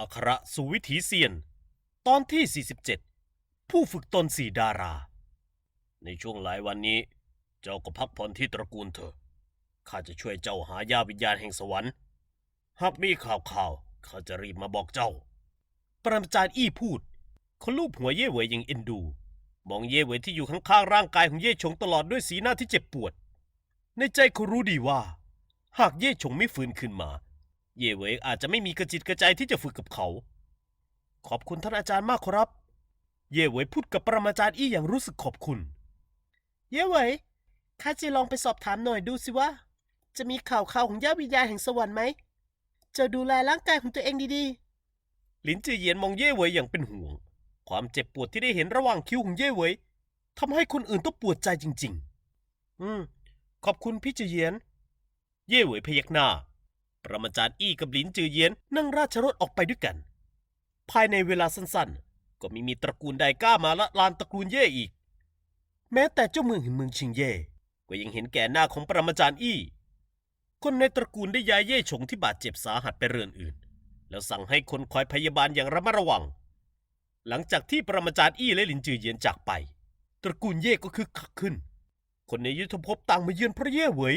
อัคระสู่วิถีเซียน ตอนที่ 47 ผู้ฝึกตนสี่ดารา ในช่วงหลายวันนี้ เจ้าก็พักผ่อนที่ตระกูลเถอะ ข้าจะช่วยเจ้าหายาวิญญาณแห่งสวรรค์ หากมีข่าวข่าวข้าจะรีบมาบอกเจ้า ปรมาจารย์อี้พูดเขาลูบหัวเย่เหวยอย่างเอ็นดู มองเย่เหวยที่อยู่ข้างๆร่างกายของเย่ชงตลอดด้วยสีหน้าที่เจ็บปวด ในใจเขารู้ดีว่า หากเย่ชงไม่ฟื้นขึ้นมา เย่เวยอาจจะไม่มีกระจิตกระใจที่จะฝึกกับเขา ขอบคุณท่านอาจารย์มากครับ เย่เวยพูดกับปรมาจารย์อี้อย่างรู้สึกขอบคุณ เย่เวยข้าจะลองไปสอบถามหน่อยดูสิว่า จะมีข่าวข่าวของย่าวิญญาณแห่งสวรรค์ไหม จะดูแลร่างกายของตัวเองดีๆลินจือเหยียนมองเย่เวยอย่างเป็นห่วง ความเจ็บปวดที่ได้เห็นระหว่างคิ้วของเย่เวยทำให้คนอื่นต้องปวดใจจริง ๆ อืม ขอบคุณพี่จือเหยียน เย่เวยพยักหน้า ปรมาจารย์อี้กับหลินจือเยียนนั่งราชรถออกไปด้วยกัน ภายในเวลาสั้นๆ ก็มีมีตระกูลใดกล้ามาละลานตระกูลเย่อีก แม้แต่เจ้าเมืองแห่งเมืองชิงเย่ก็ยังเห็นแก่หน้าของปรมาจารย์อี้ คนในตระกูลได้ย้ายเย่ฉงที่บาดเจ็บสาหัสไปเรือนอื่น แล้วสั่งให้คนคอยพยาบาลอย่างระมัดระวัง หลังจากที่ปรมาจารย์อี้และหลินจือเยียนจากไป ตระกูลเย่ก็คึกคักขึ้น คนในยุทธภพต่างมาเยือนพระเย่เหวย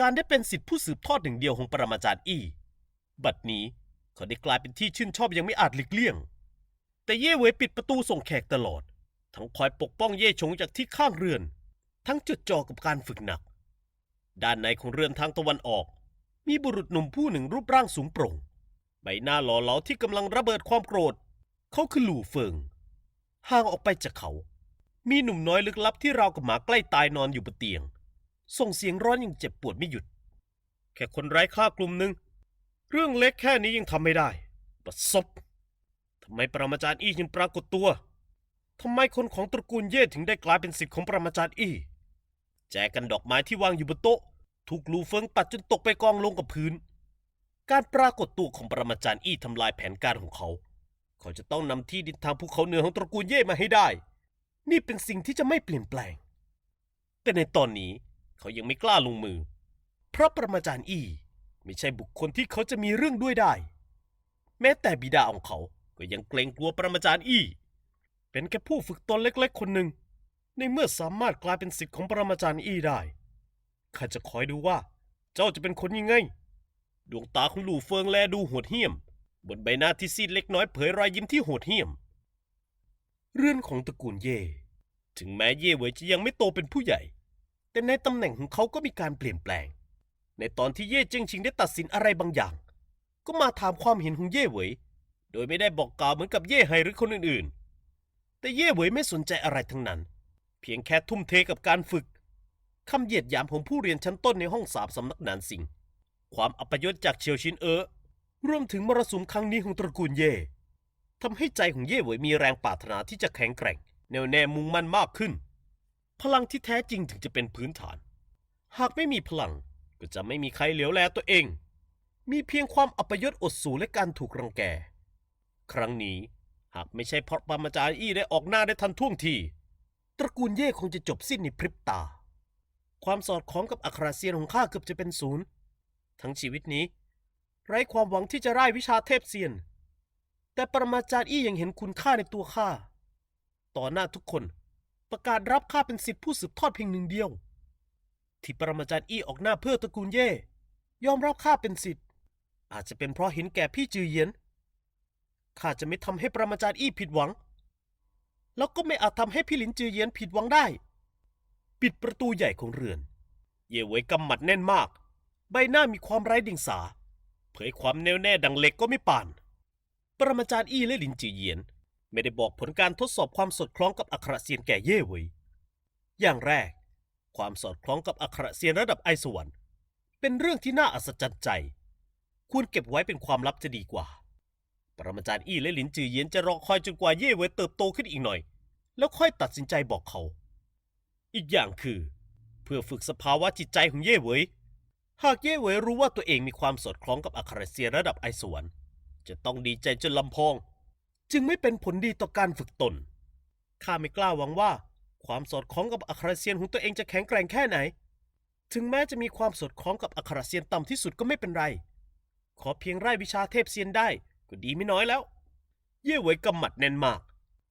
การได้เป็นสิทธิผู้สืบทอดหนึ่งเดียวของปรมาจารย์อี้ บัดนี้เขาได้กลายเป็นที่ชื่นชอบยังไม่อาจหลีกเลี่ยง แต่เย่เวยปิดประตูส่งแขกตลอด ทั้งคอยปกป้องเย่ชงจากที่ข้างเรือน ทั้งจดจ่อกับการฝึกหนัก ด้านในของเรือนทางตะวันออก มีบุรุษหนุ่มผู้หนึ่งรูปร่างสูงโปร่ง ใบหน้าหล่อเหลาที่กำลังระเบิดความโกรธ เขาคือหลู่เฟิง ห่างออกไปจากเขา มีหนุ่มน้อยลึกลับที่ราวกับหมาใกล้ตายนอนอยู่บนเตียง ส่งเสียงร้อนอย่างเจ็บปวดไม่หยุด แค่คนไร้ค่ากลุ่มหนึ่งเรื่องเล็กแค่นี้ยังทำไม่ได้บัดซบทำไมปรมาจารย์อี้ยังปรากฏตัวทำไมคนของตระกูลเย่ถึงได้กลายเป็นสิทธิ์ของปรมาจารย์อี้ แจกันดอกไม้ที่วางอยู่บนโต๊ะ ถูกลูเฟิงปัดจนตกไปกองลงกับพื้น การปรากฏตัวของปรมาจารย์อี้ทำลายแผนการของเขา เขาจะต้องนำที่ดินทางภูเขาเหนือของตระกูลเย่มาให้ได้ นี่เป็นสิ่งที่จะไม่เปลี่ยนแปลง แต่ในตอนนี้ เขายังไม่กล้าลงมือ เพราะปรมาจารย์อี้ไม่ใช่บุคคลที่เขาจะมีเรื่องด้วยได้ แม้แต่บิดาของเขาก็ยังเกรงกลัวปรมาจารย์อี้เป็นแค่ผู้ฝึกตนเล็กๆ คนหนึ่ง ในเมื่อสามารถกลายเป็นสิทธิ์ของปรมาจารย์อี้ได้ ข้าจะคอยดูว่า เจ้าจะเป็นคนยังไง ดวงตาของหลู่เฟิงแลดูโหดเหี้ยม บนใบหน้าที่ซีดเล็กน้อยเผยรอยยิ้มที่โหดเหี้ยม เรื่องของตระกูลเย่ ถึงแม้เย่เหวยจะยังไม่โตเป็นผู้ใหญ่ แต่ในตำแหน่งของเขาก็มีการเปลี่ยนแปลง ในตอนที่เย่เจิงชิงได้ตัดสินอะไรบางอย่าง ก็มาถามความเห็นของเย่เหวยโดยไม่ได้บอกกล่าวเหมือนกับเย่ไฮหรือคนอื่นๆ แต่เย่เหวยไม่สนใจอะไรทั้งนั้น เพียงแค่ทุ่มเทกับการฝึกคำเหยียดหยามของผู้เรียนชั้นต้นในห้องสามสำนักนานสิงความอัปยศจากเฉียวชินเอ๋อรวมถึงมรสุมครั้งนี้ของตระกูลเย่ทำให้ใจของเย่เหวยมีแรงปรารถนาที่จะแข็งแกร่ง แน่วแน่มุ่งมั่นมากขึ้น พลังที่แท้จริงถึงจะเป็นพื้นฐาน หากไม่มีพลังก็จะไม่มีใครเหลียวแลตัวเอง มีเพียงความอัปยศอดสูและการถูกรังแก ครั้งนี้หากไม่ใช่เพราะปรมาจารย์อี้ได้ออกหน้าได้ทันท่วงที ตระกูลเย่คงจะจบสิ้นในพริบตา ความสอดคล้องกับอัคราเซียนของข้าเกือบจะเป็นศูนย์ทั้งชีวิตนี้ ไร้ความหวังที่จะไร้วิชาเทพเซียน แต่ปรมาจารย์อี้ยังเห็นคุณค่าในตัวข้า ต่อหน้าทุกคน ประกาศรับข้าเป็นสิทธิผู้สืบทอดเพียงหนึ่งเดียว ที่ปรมาจารย์อี้ออกหน้าเพื่อตระกูลเย่ยอมรับข้าเป็นสิทธิ์อาจจะเป็นเพราะเห็นแก่พี่จือเยียนข้าจะไม่ทำให้ปรมาจารย์อี้ผิดหวัง แล้วก็ไม่อาจทำให้พี่หลินจือเยียนผิดหวังได้ ปิดประตูใหญ่ของเรือน เย่เหวยกำหมัดแน่นมาก ใบหน้ามีความไร้เดียงสา เผยความแน่วแน่ดังเหล็กก็ไม่ป่าน ปรมาจารย์อี้และหลินจือเยียน ไม่ได้บอกผลการทดสอบความสอดคล้องกับอัครเซียนแก่เย่เหวยอย่างแรก ความสอดคล้องกับอัครเซียนระดับไอสวรรค์เป็นเรื่องที่น่าอัศจรรย์ใจ ควรเก็บไว้เป็นความลับจะดีกว่า ปรมาจารย์อี้และหลินจือเยียนจะรอคอยจนกว่าเย่เวยเติบโตขึ้นอีกหน่อย แล้วค่อยตัดสินใจบอกเขา อีกอย่างคือ เพื่อฝึกสภาวะจิตใจของเย่เวยหากเย่เวยรู้ว่าตัวเองมีความสอดคล้องกับอัครเซียนระดับไอสวรรค์จะต้องดีใจจนลำพอง จึงไม่เป็นผลดีต่อการฝึกตน ข้าไม่กล้าหวังว่า ความสอดคล้องกับอัครเซียนของตัวเองจะแข็งแกร่งแค่ไหน ถึงแม้จะมีความสอดคล้องกับอัครเซียนต่ำที่สุดก็ไม่เป็นไร ขอเพียงไร้วิชาเทพเซียนได้ก็ดีไม่น้อยแล้ว เย่เหวยกำหมัดแน่นมาก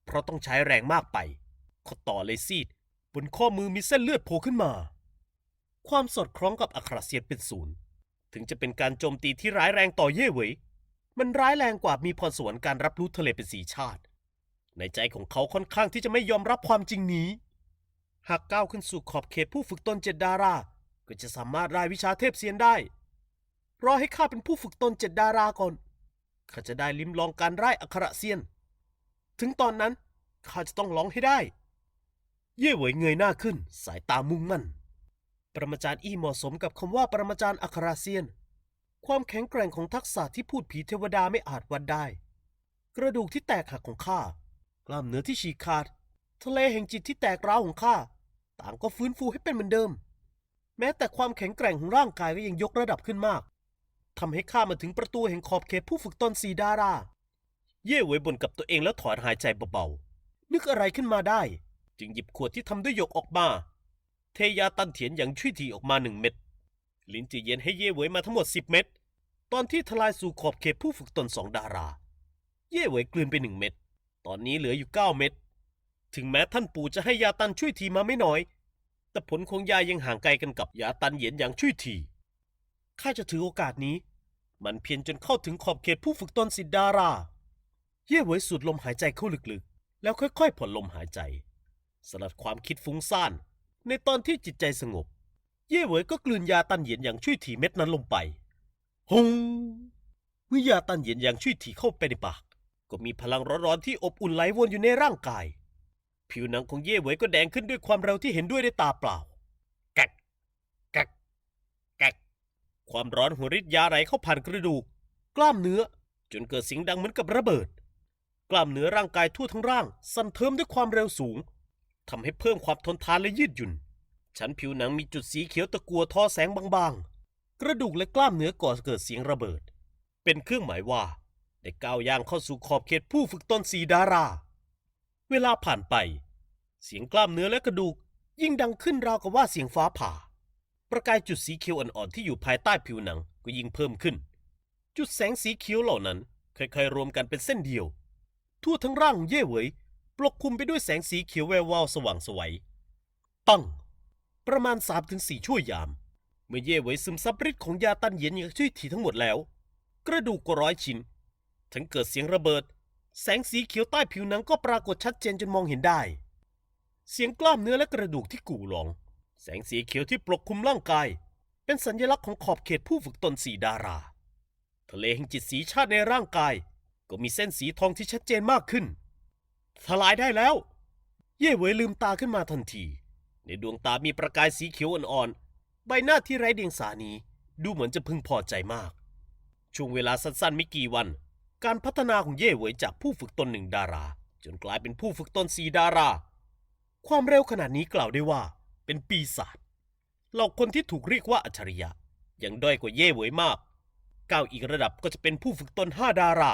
เพราะต้องใช้แรงมากไปข้อต่อเลยซีดบนข้อมือมีเส้นเลือดโผล่ขึ้นมา ความสอดคล้องกับอัครเซียนเป็นศูนย์ ถึงจะเป็นการโจมตีที่ร้ายแรงต่อเย่เหวย มันร้ายแรงกว่ามีพรสวรรค์การรับรู้ทะเลเป็นสีชาติ ในใจของเขาค่อนข้างที่จะไม่ยอมรับความจริงนี้ หากก้าวขึ้นสู่ขอบเขตผู้ฝึกตนเจ็ดดารา ก็จะสามารถร่ายวิชาเทพเซียนได้ รอให้ข้าเป็นผู้ฝึกตนเจ็ดดาราก่อนข้าจะได้ลิ้มลองการร่ายอัคระเซียน ถึงตอนนั้นข้าจะต้องร้องให้ได้ เย่เหวยเงยหน้าขึ้น สายตามุ่งมั่น ปรมาจารย์อี้เหมาะสมกับคำว่าปรมาจารย์อัคราเซียน ความแข็งแกร่งของทักษะที่พูดผีเทวดาไม่อาจวัดได้ กระดูกที่แตกหักของข้ากล้ามเนื้อที่ฉีกขาด ทะเลแห่งจิตที่แตกร้าวของข้าต่างก็ฟื้นฟูให้เป็นเหมือนเดิม แม้แต่ความแข็งแกร่งของร่างกายก็ยังยกระดับขึ้นมากทำให้ข้ามาถึงประตูแห่งขอบเขตผู้ฝึกตนสีดารา เย่เหวยบนกับตัวเองแล้วถอนหายใจเบาๆ นึกอะไรขึ้นมาได้ จึงหยิบขวดที่ทำด้วยหยกออกมา เทยาตันเถียนอย่างช่วยทีออกมาหนึ่งเม็ด ลินจีเย็นให้เย่เหวยมาทั้งหมดสิบเม็ด ตอนที่ทลายสู่ขอบเขตผู้ฝึกตนสองดารา เย่เหวยกลืนไปหนึ่งเม็ด ตอนนี้เหลืออยู่เก้าเม็ด ถึงแม้ท่านปู่จะให้ยาตันช่วยทีมาไม่น้อย แต่ผลของยายังห่างไกลกันกับยาตันเหยียนอย่างช่วยที ข้าจะถือโอกาสนี้ มันเพียรจนเข้าถึงขอบเขตผู้ฝึกตนสิทธิดารา เย่เหวยสูดลมหายใจเข้าลึกๆ แล้วค่อยๆผ่อนลมหายใจ สลัดความคิดฟุ้งซ่าน ในตอนที่จิตใจสงบ ย่เหวยก็กลืนยาตันเหยียนอย่างช่วยถีเม็ดนั้นลงไปฮงเมื่อยาตันเหยียนอย่างช่วยถีเข้าไปในปาก ก็มีพลังร้อนๆที่อบอุ่นไหลวนอยู่ในร่างกาย ผิวหนังของเย่เหวยก็แดงขึ้นด้วยความเร็วที่เห็นด้วยด้วยตาเปล่าแกกแกกแกกความร้อนหัวริดยาไหลเข้าผ่านกระดูก กล้ามเนื้อ จนเกิดเสียงดังเหมือนกับระเบิด กล้ามเนื้อร่างกายทั่วทั้งร่าง สั่นเทิมด้วยความเร็วสูงทำให้เพิ่มความทนทานและยืดหยุ่น ชั้นผิวหนังมีจุดสีเขียวตะกัวทอแสงบางๆ กระดูกและกล้ามเนื้อก่อเกิดเสียงระเบิด เป็นเครื่องหมายว่าได้ก้าวย่างเข้าสู่ขอบเขตผู้ฝึกตนสีดารา เวลาผ่านไป เสียงกล้ามเนื้อและกระดูกยิ่งดังขึ้นราวกับว่าเสียงฟ้าผ่า ประกายจุดสีเขียวอ่อนๆที่อยู่ภายใต้ผิวหนังก็ยิ่งเพิ่มขึ้น จุดแสงสีเขียวเหล่านั้นค่อยๆรวมกันเป็นเส้นเดียว ทั่วทั้งร่างเย่เหวยปกคลุมไปด้วยแสงสีเขียวแวววาวสว่างไสวยตั้ง ประมาณ3าถึงสชั่วยาม เมื่อเย่เหวยซึมซับฤทธิ์ของยาตันเยียนอย่างช่วยถีทั้งหมดแล้ว กระดูกก็ร้อยชิ้น ทั้งเกิดเสียงระเบิด แสงสีเขียวใต้ผิวหนังก็ปรากฏชัดเจนจนมองเห็นได้ เสียงกล้ามเนื้อและกระดูกที่กู่หลง แสงสีเขียวที่ปกคลุมร่างกาย เป็นสัญลักษณ์ของขอบเขตผู้ฝึกตนสีดารา ทะเลแห่งจิตสีชาติในร่างกาย ก็มีเส้นสีทองที่ชัดเจนมากขึ้นทลายได้แล้ว เย่เหวยลืมตาขึ้นมาทันที ในดวงตามีประกายสีเขียวอ่อนๆ ใบหน้าที่ไร้เดียงสานี้ดูเหมือนจะพึงพอใจมาก ช่วงเวลาสั้นๆไม่กี่วัน การพัฒนาของเย่เหวยจากผู้ฝึกตนหนึ่งดารา จนกลายเป็นผู้ฝึกตนสีดารา ความเร็วขนาดนี้กล่าวได้ว่า เป็นปีศาจเหล่าคนที่ถูกเรียกว่าอัจฉริยะยังด้อยกว่าเย่เหวยมาก ก้าวอีกระดับก็จะเป็นผู้ฝึกตนห้าดารา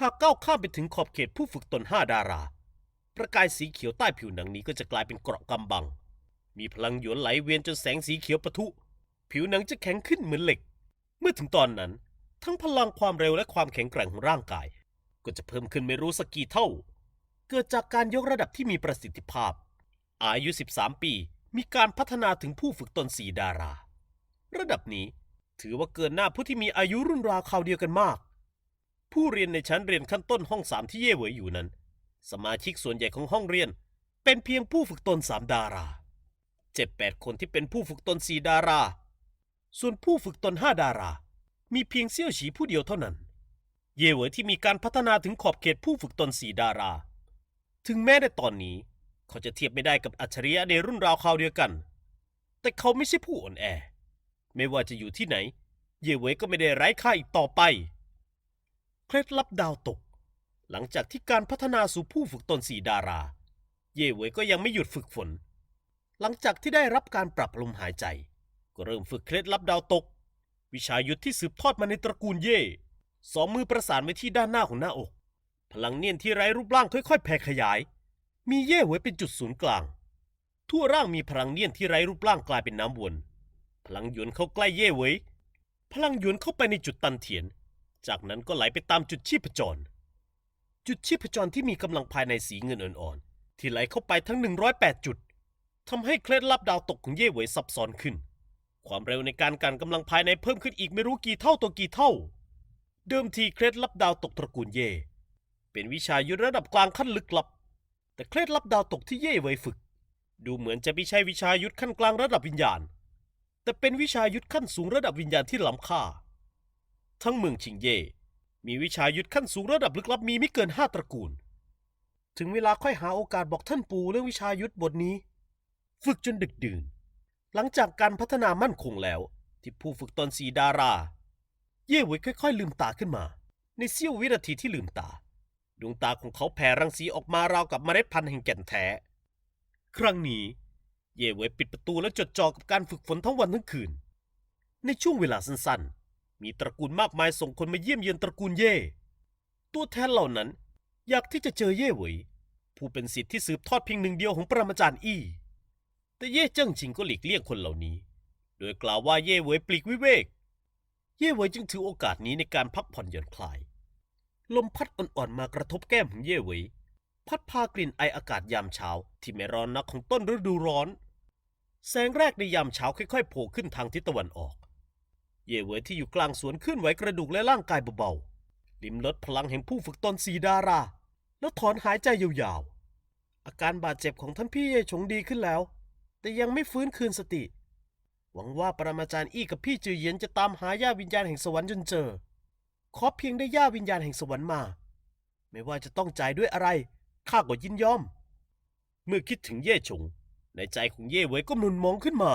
หากก้าวข้ามไปถึงขอบเขตผู้ฝึกตนห้าดารา ประกายสีเขียวใต้ผิวหนังนี้ก็จะกลายเป็นเกราะกำบัง มีพลังหยวนไหลเวียนจนแสงสีเขียวปะทุ ผิวหนังจะแข็งขึ้นเหมือนเหล็ก เมื่อถึงตอนนั้น ทั้งพลังความเร็วและความแข็งแกร่งของร่างกาย ก็จะเพิ่มขึ้นไม่รู้สักกี่เท่า เกิดจากการยกระดับที่มีประสิทธิภาพ อายุ 13 ปีมีการพัฒนาถึงผู้ฝึกตนสีดารา ระดับนี้ถือว่าเกินหน้าผู้ที่มีอายุรุ่นราวคราวเดียวกันมาก ผู้เรียนในชั้นเรียนขั้นต้นห้องสามที่เย่เหวยอยู่นั้น สมาชิกส่วนใหญ่ของห้องเรียน เป็นเพียงผู้ฝึกตนสามดาราเจ็ดแปดคนที่เป็นผู้ฝึกตนสี่ดารา ส่วนผู้ฝึกตนห้าดารา มีเพียงเซี่ยวฉีผู้เดียวเท่านั้น เย่เหวยที่มีการพัฒนาถึงขอบเขตผู้ฝึกตนสี่ดารา ถึงแม้ในตอนนี้ เขาจะเทียบไม่ได้กับอัจฉริยะในรุ่นราวคราวเดียวกัน แต่เขาไม่ใช่ผู้อ่อนแอ ไม่ว่าจะอยู่ที่ไหน เย่เหวยก็ไม่ได้ไร้ค่าอีกต่อไป เคล็ดลับดาวตก หลังจากที่การพัฒนาสู่ผู้ฝึกตนสีดารา เย่เวยก็ยังไม่หยุดฝึกฝน หลังจากที่ได้รับการปรับลมหายใจ ก็เริ่มฝึกเคล็ดลับดาวตก วิชายุทธที่สืบทอดมาในตระกูลเย่สองมือประสานไว้ที่ด้านหน้าของหน้าอก พลังเนียนที่ไร้รูปร่างค่อยๆ แผ่ขยาย มีเย่เวยเป็นจุดศูนย์กลาง ทั่วร่างมีพลังเนียนที่ไร้รูปร่างกลายเป็นน้ำวนพลังหยวนเข้าใกล้เย่เวยพลังหยวนเข้าไปในจุดตันเถียน จากนั้นก็ไหลไปตามจุดชีพจร จุดชีพจรที่มีกำลังภายในสีเงินอ่อนๆ ที่ไหลเข้าไปทั้ง 108 จุดทำให้เคล็ดลับดาวตกของเย่เหวยซับซ้อนขึ้น ความเร็วในการกันกำลังภายในเพิ่มขึ้นอีกไม่รู้กี่เท่าตัวกี่เท่า เดิมทีเคล็ดลับดาวตกตระกูลเย่ เป็นวิชายุทธระดับกลางขั้นลึกลับ แต่เคล็ดลับดาวตกที่เย่เหวยฝึก ดูเหมือนจะไม่ใช่วิชายุทธขั้นกลางระดับวิญญาณ แต่เป็นวิชายุทธขั้นสูงระดับวิญญาณที่ล้ำค่า ทั้งเมืองชิงเย่ มีวิชายุทธขั้นสูงระดับลึกลับมีไม่เกินห้าตระกูล ถึงเวลาค่อยหาโอกาสบอกท่านปู่เรื่องวิชายุทธบทนี้ ฝึกจนดึกดื่น หลังจากการพัฒนามั่นคงแล้ว ที่ผู้ฝึกตนสีดารา เย่เหวยค่อย ๆ ลืมตาขึ้นมา ในเสี้ยววินาทีที่ลืมตา ดวงตาของเขาแผ่รังสีออกมาราวกับเมล็ดพันธุ์แห่งแก่นแท้ ครั้งนี้ เย่เหวยปิดประตูและจดจ่อกับการฝึกฝนทั้งวันทั้งคืน ในช่วงเวลาสั้นๆ มีตระกูลมากมายส่งคนมาเยี่ยมเยือนตระกูลเย่ ตัวแทนเหล่านั้นอยากที่จะเจอเย่เหวยผู้เป็นสิทธิ์ที่สืบทอดเพียงหนึ่งเดียวของปรมาจารย์อี้ แต่เย่เจิ้งชิงก็หลีกเลี่ยงคนเหล่านี้ โดยกล่าวว่าเย่เหวยปลีกวิเวก เย่เหวยจึงถือโอกาสนี้ในการพักผ่อนหย่อนคลาย ลมพัดอ่อนๆมากระทบแก้มของเย่เหวยพัดพากลิ่นไออากาศยามเช้าที่ไม่ร้อนนักของต้นฤดูร้อน แสงแรกในยามเช้าค่อยๆโผล่ขึ้นทางทิศตะวันออก เย่เวยที่อยู่กลางสวนเคลื่อนไหวกระดูกและร่างกายเบาๆ ลิมลดพลังแห่งผู้ฝึกตนสีดารา แล้วถอนหายใจยาวๆ อาการบาดเจ็บของท่านพี่เย่ฉงดีขึ้นแล้ว แต่ยังไม่ฟื้นคืนสติ หวังว่าปรมาจารย์อี้กับพี่จือเยียนจะตามหาย่าวิญญาณแห่งสวรรค์จนเจอ ขอเพียงได้ย่าวิญญาณแห่งสวรรค์มา ไม่ว่าจะต้องจ่ายด้วยอะไร ข้าก็ยินยอม เมื่อคิดถึงเย่ฉงในใจของเย่เวยก็หนุนมองขึ้นมา